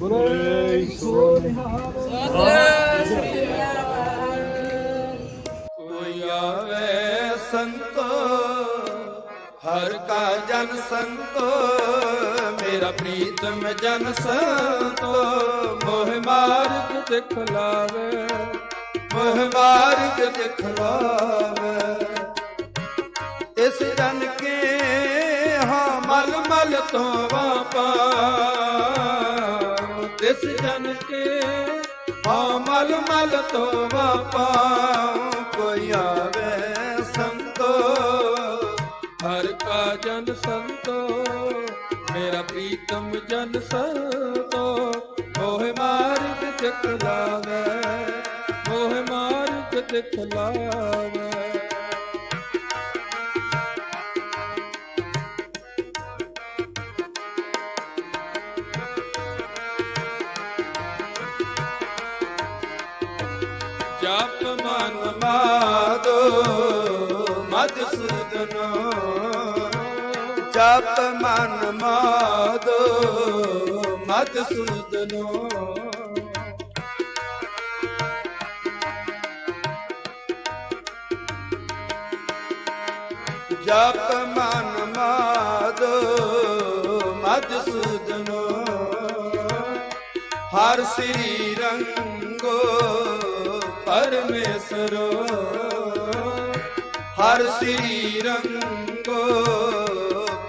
ਬੁਰੇ ਸੋ ਨਿਹਾਲ ਕੋਈ ਆਵੇ ਸੰਤੋ, ਹਰ ਕਾ ਜਨ ਸੰਤੋ, ਮੇਰਾ ਪ੍ਰੀਤਮ ਜਨ ਸੰਤੋ। ਮੋਹ ਮਾਰਗ ਦਿਖਲਾਵੇ ਮੋਹ ਮਾਰਗ ਦਿਖਲਾਵੇ ਇਸ ਜਨ ਕੇ ਹਾਂ ਮਲ ਮਲ ਤੋਂ ਵਾਪਾ ਇਸ ਜਨ ਕੇ ਹਾਂ ਮਲ ਮਲ ਤੋ ਵਾਪਾ ਕੋਈ ਆਵੇ ਸੰਤੋ। ਹਰ ਕਾ ਜਨ ਸੰਤੋ, ਮੇਰਾ ਪ੍ਰੀਤਮ ਜਨ ਸੰਤੋ। ਮੋਹ ਮਾਰਗ ਦਿਖਲਾਵੇ ਮੋਹ ਮਾਰਗ ਦਿਖਲਾਵੇ ਜਪ ਮਨ ਮਾਦੋ ਮਦਸੂਦਨੋ ਜਪ ਮਨ ਮਾਦੋ ਮਦਸੂਦਨੋ ਜਪ ਮਨ ਮਾਦੋ ਮਦਸੂਦਨੋ ਹਰ ਸ੍ਰੀ ਰੰਗ ਪਰਮੇਸ਼ਰੋ ਹਰ ਸ੍ਰੀ ਰੰਗੋ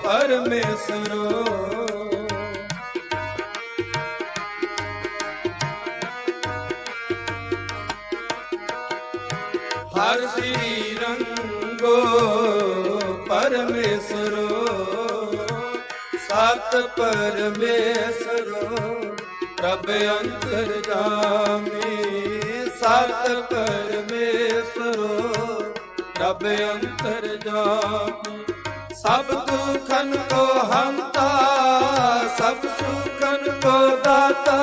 ਪਰਮੇਸ਼ਰੋ ਹਰ ਸ੍ਰੀ ਰੰਗੋ ਪਰਮੇਸ਼ਰੋ ਸਤ ਪਰਮੇਸ਼ਰੋ ਪ੍ਰਭ ਅੰਤਰ ਜਾਮੀ। ਸਤ ਪਰਮੇਸ਼ਰੋ ਪ੍ਰਭ ਅੰਤਰ ਜਾਮੀ ਸਭ ਦੁਖਨ ਕੋ ਹੰਤਾ, ਸਭ ਸੁਖਨ ਕੋ ਦਾਤਾ।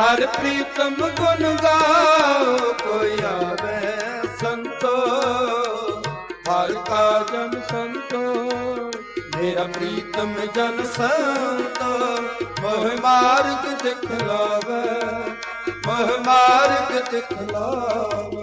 ਹਰ ਪ੍ਰੀਤਮ ਗੁਣ ਗਾਓ, ਕੋਈ ਆਵੇ ਸੰਤੋ। ਹਰ ਕਾ ਸੰਤੋ, ਮੇਰਾ ਪ੍ਰੀਤਮ ਜਨ ਸੰਤੋ। ਮੋਹ ਮਾਰਗ ਦਿਖਲਾਵੇ ਮੋਹ ਮਾਰਗ ਦਿਖਲਾਵੇ